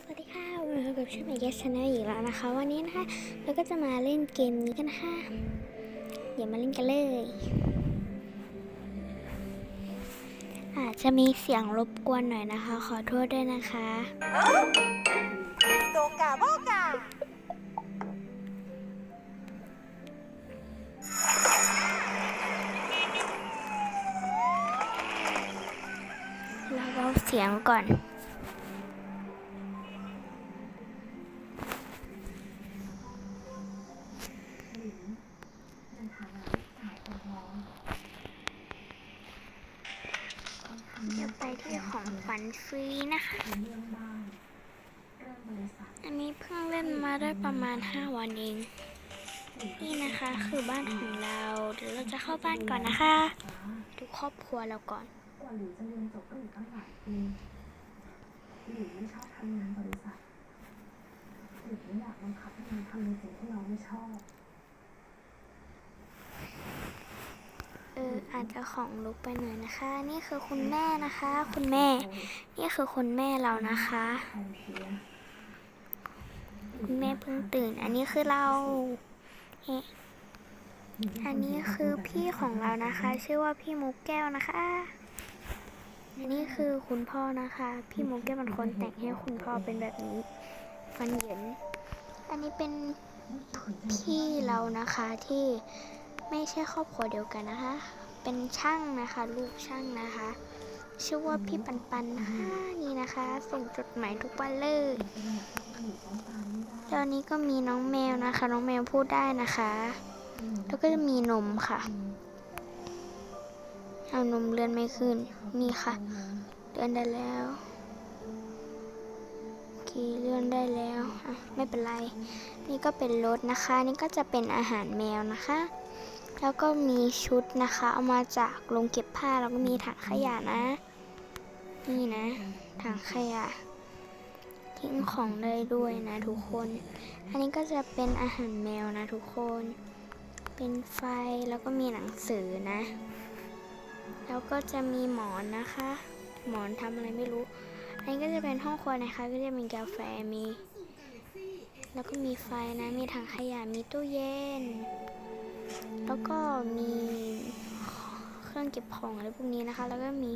สวัสดีค่ะวันนี้พบกับช่องไมเกสชาแนลอีกแล้วนะคะ วันนี้นะคะเราก็จะมาเล่นเกมนี้กันนะคะเดี๋ยวมาเล่นกันเลย อาจจะมีเสียงรบกวนหน่อยนะคะ ขอโทษด้วยนะคะโดกาโบกาเราเบาเสียงก่อน เดี๋ยวไปที่ของขวัญฟรีนะคะ อันนี้เพิ่งเล่นมาได้ประมาณ 5 วันเอง นี่นะคะคือบ้านของเรา เดี๋ยวเราจะเข้าบ้านก่อนนะคะ ดูครอบครัวเราก่อนหลิวจะเรียนจบก็อีกตั้งหลายปีหลิวไม่ชอบทำงานบริษัทหลิวไม่อยากบังคับให้มันทำในสิ่งที่เราไม่ชอบ เอออาจจะของลุกไปหน่อยนะคะ นี่คือคุณแม่นะคะ คุณแม่ นี่คือคุณแม่เรานะคะแทนเพียคุณแม่เพิ่งตื่น อันนี้คือเราเอ๊ะอันนี้คือพี่ของเรานะคะ ชื่อว่าพี่มุกแก้วนะคะอันนี้คือคุณพ่อนะคะ พี่มุกแก้วเป็นคนแต่งให้คุณพ่อเป็นแบบนี้ฟันเหยินอันนี้เป็นพี่เรานะคะที่ไม่ใช่ครอบครัวเดียวกันนะคะ เป็นช่างนะคะ ลูกช่างนะคะ ชื่อว่าพี่ปันปันนะคะนี่นะคะ ส่งจดหมายทุกวันเลยแล้วอันนี้ก็มีน้องแมวนะคะ น้องแมวพูดได้นะคะ แล้วก็จะมีนมค่ะเอานมเลื่อนไม่ขึ้นนี่ค่ะ เลื่อนได้แล้วโอเคเลื่อนได้แล้วอะไม่เป็นไร นี่ก็เป็นรถนะคะ นี่ก็จะเป็นอาหารแมวนะคะ แล้วก็มีชุดนะคะ เอามาจากโรงเก็บผ้าแล้วก็มีถังขยะนะ นี่นะ ถังขยะ ทิ้งของได้ด้วยนะทุกคน อันนี้ก็จะเป็นอาหารแมวนะทุกคน เป็นไฟแล้วก็มีหนังสือนะ แล้วก็จะมีหมอนนะคะ หมอนทำอะไรไม่รู้ อันนี้ก็จะเป็นห้องครัวนะคะ ก็จะมีกาแฟมี แล้วก็มีไฟนะ มีถังขยะมีตู้เย็น แล้วก็มีเครื่องเก็บของอะไรพวกนี้นะคะ แล้วก็มี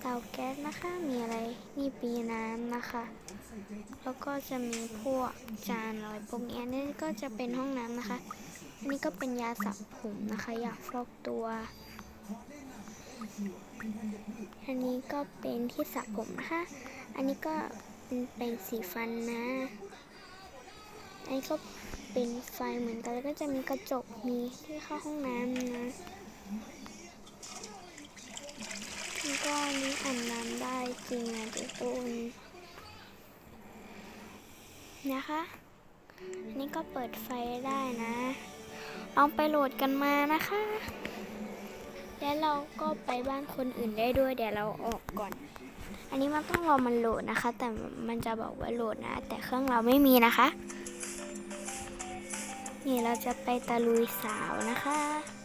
เตาแก๊สนะคะ มีอะไรนี่ปีน้ำนะคะ แล้วก็จะมีพวกจานอะไรพวกนี้นนี้ก็จะเป็นห้องน้ำนะคะอันนี้ก็เป็นยาสระผมนะคะยาฟอกตัว อันนี้ก็เป็นที่สระผมนะคะ อันนี้ก็เป็นสีฟันนะ อันนี้ก็ เป็นไฟเหมือนกันแล้วก็จะมีกระจกมีที่เข้าห้องน้ำนะแล้วก็นี้อ่าบน้ำได้จริงนะทุกคนนะคะอันนี้ก็เปิดไฟได้นะลองไปโหลดกันมานะคะ แล้วเราก็ไปบ้านคนอื่นได้ด้วย เดี๋ยวเราออกก่อน อันนี้มันต้องรอมันโหลดนะคะ แต่มันจะบอกว่าโหลดนะ แต่เครื่องเราไม่มีนะคะ นี่เราจะไปตะลุยสาวนะคะ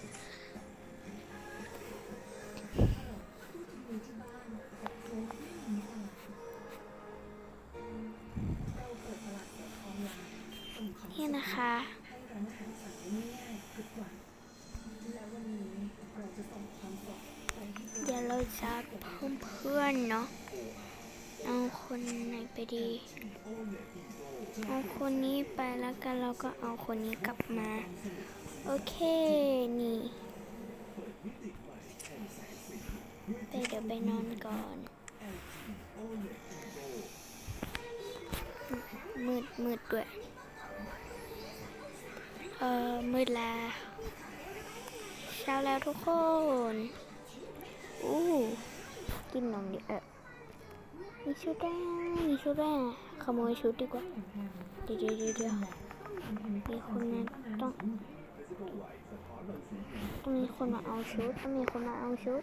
ไปดีเอาคนนี้ไปแล้วกันเราก็เอาคนนี้กลับมา โอเคนี่ไปเดี๋ยวไปนอนก่อน มืดมืดด้วย เออมืดแล้วเช้าแล้วทุกคน อู้กินนมดิเออ มีชุดแรกมีชุดแรกขโมยชุดดีกว่าเดี๋ยวเดี๋ยวเดี๋ยวเดี๋ยวมีคนมาต้องต้องมีคนมาเอาชุดต้องมีคนมาเอาชุด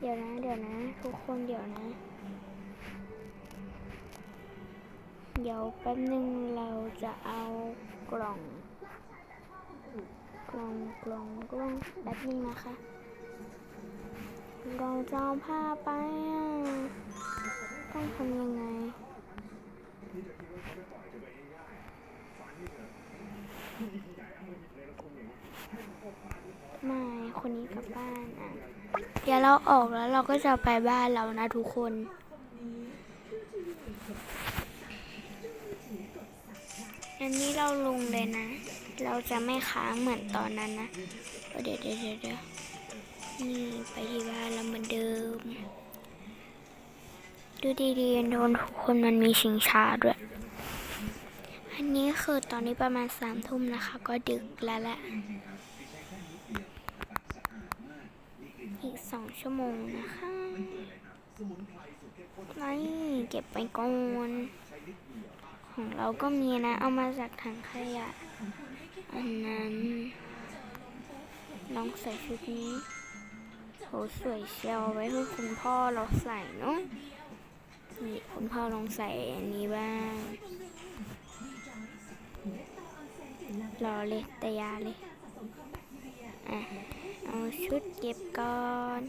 เดี๋ยวนะ เดี๋ยวนะ ทุกคนเดี๋ยวนะ เดี๋ยวแป๊บนึงเราจะเอากล่อง กล่องกล่องกล่องแป๊บนึงนะคะเราจะเอาผ้าไปต้องทำยังไงไม่คนนี้กลับบ้านอะ เดี๋ยวเราออกแล้วเราก็จะไปบ้านเรานะทุกคน อันนี้เราลงเลยนะ เราจะไม่ค้างเหมือนตอนนั้นนะเดี๋ยวเดี๋ยวเดี๋ยวเดี๋ยวนี่ไปที่บ้านเราเหมือนเดิม ดูดีๆโดนทุกคนมันมีชิงช้าด้วย อันนี้คือตอนนี้ประมาณสามทุ่มนะคะ ก็ดึกแล้วแหละ อีกสองชั่วโมงนะคะนี่เก็บไปก่อน ของเราก็มีนะ เอามาจากถังขยะ อันนั้น ลองใส่ชุดนี้โหสวยเชียวไว้ให้คุณพ่อเราใส่เนาะนี่คุณพ่อลองใส่อันนี้บ้างรอเลยแต่ยาเลยอะเอาชุดเก็บก่อน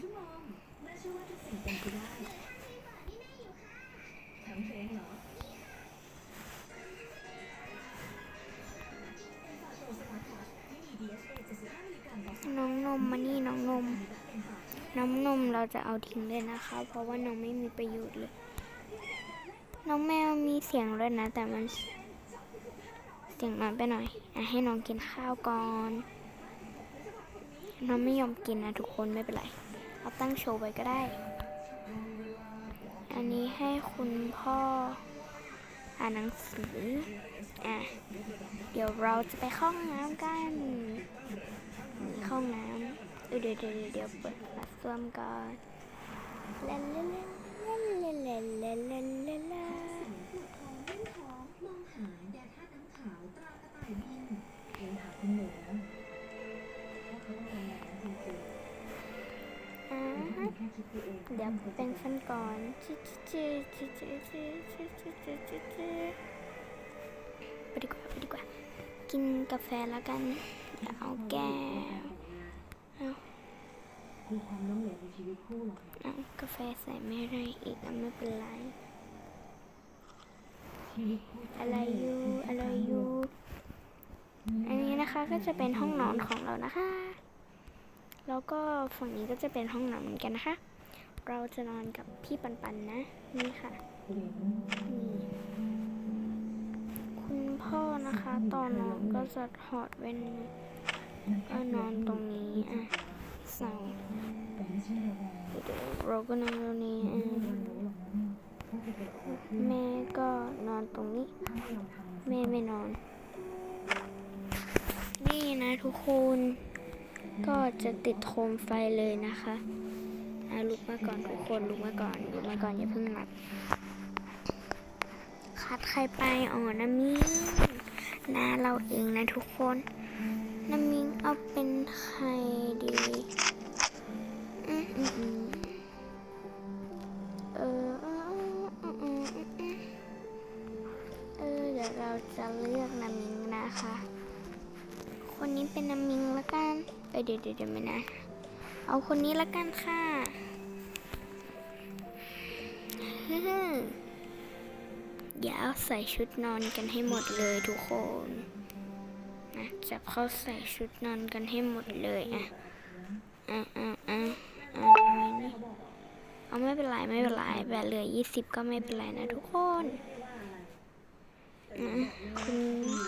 มมานี่น้องนม น้องนมเราจะเอาทิ้งเลยนะคะ เพราะว่าน้องไม่มีประโยชน์เลย น้องแมวมีเสียงด้วยนะ แต่มันเสียงน้อยไปหน่อยอะให้น้องกินข้าวก่อน น้องไม่ยอมกินนะทุกคนไม่เป็นไรเอาตั้งโชว์ไว้ก็ได้ อันนี้ให้คุณพ่ออ่านหนังสือ อะ เดี๋ยวเราจะไปห้องน้ำกัน ห้องน้ำ เดี๋ยวเดี๋ยวเดี๋ยวเปิดบัตรส้วมก่อนลาลาลาลาลาลาลาลาลาท้องมองหายาธาตุน้ำขาวตรากระต่ายบินเรียนหาคุณหนูนะว่าเขาต้องทำอะไรจริงอ่าๆถ้าคุณแค่คิดไปเองเดี๋ยวแปรงฟันก่อนจิ๊ดจิ๊ดจิ๊ดจิ๊ดจิ๊ดจิ๊ดจิ๊ดจิ๊ดจิ๊ดจิ๊ดไปดีกว่าไปดีกว่า กินกาแฟแล้วกันอย่าเอาแก้ว มีความล้มเหลวในชีวิตคู่หรอกากาแฟใส่ไม่ได้อีกไม่เป็นไร ชีวิตคู่อะไรอยู่อะไรอยู่อันนี้นะคะก็จะเป็นห้องนอนของเรานะคะ แล้วก็ฝั่งนี้ก็จะเป็นห้องนอนเหมือนกันนะคะ เราจะนอนกับพี่ปันปันนะ นี่ค่ะ นี่คุณพ่อนะคะ ตอนนอนก็จะถอดเว้นก็นอนตรงนี้อะ สั่งเราก็นอนตรงนี้ แม่ก็นอนตรงนี้ แม่ไม่นอน นี่นะทุกคน ก็จะติดโคมไฟเลยนะคะอะลุกมาก่อนทุกคนลุกมาก่อนลุกมาก่อนอย่าเพิ่งหลับคัดใครไปอ๋อน้ำมิงนาเราเองนะทุกคน น้ำมิงเอาเป็นใครดีเออเออเดี๋ยวเราจะเลือกนามิงนะคะ คนนี้เป็นนามิงละกัน เอยเดี๋ยวเดี๋ยวเดี๋ยวไม่นะ เอาคนนี้ละกันค่ะฮึ่มเดี๋ยวใส่ชุดนอนกันให้หมดเลยทุกคน นะจับเข้าใส่ชุดนอนกันให้หมดเลยอะอะอะอะอะทำไมนี่เอาไม่เป็นไรไม่เป็นไรแบบเหลือยี่สิบก็ไม่เป็นไรนะทุกคนอืมคุณ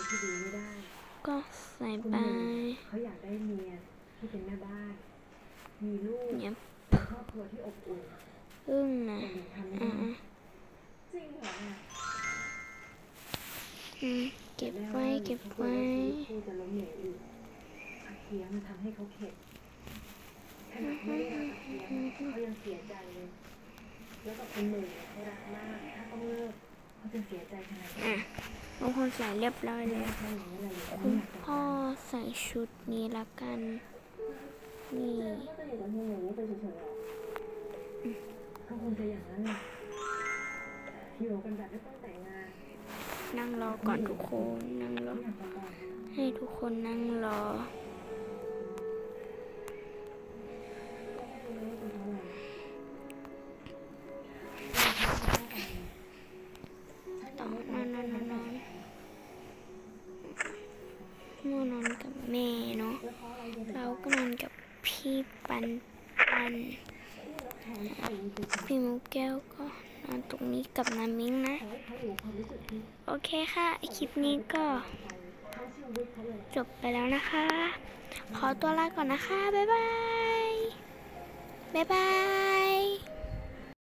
ที่ดีไม่ได้ก็ใส่ไปเขาอยากได้เมียที่เป็นแม่บ้านมีลูกเนี่ยมีครอบครัวที่อบอุ่นพึ่งนะแต่หนูทำไม่อ่าได้จริงเหรอเนี่ยอืม เก็บไว้เก็บไว้คู่จะล้มเหลวอีกอาเคียมันทำให้เขาเข็ดขนาดไม่ได้รักอาเคียเขายังเสียใจเลย แล้วกับคนหนึ่งเนี่ยเขารักมาก ถ้าต้องเลิกเขาจะเสียใจขนาดไหนอะบางคนใส่เรียบร้อยเลยแค่อย่างนี้เลยคุณพ่อใส่ชุดนี้ละกัน นี่ก็จะอยู่กับเฮียอย่างนี้ไปเฉยๆหรอเขาคงจะอย่างนั้นแหละอยู่กันแบบไม่ต้องแต่งงา นั่งรอก่อนทุกคนนั่งรอ ให้ทุกคนนั่งรอต่องนอนนอนนอนนอนม่วนอนกับแม่เนาะ เราก็นอนกับพี่ปันปันพี่มุกแก้วก็ อนตรงนี้กับนามิ้งนะ โอเคค่ะคลิปนี้ก็จบไปแล้วนะคะ ขอตัวลาก่อนนะคะ บ๊ายบาย บ๊ายบาย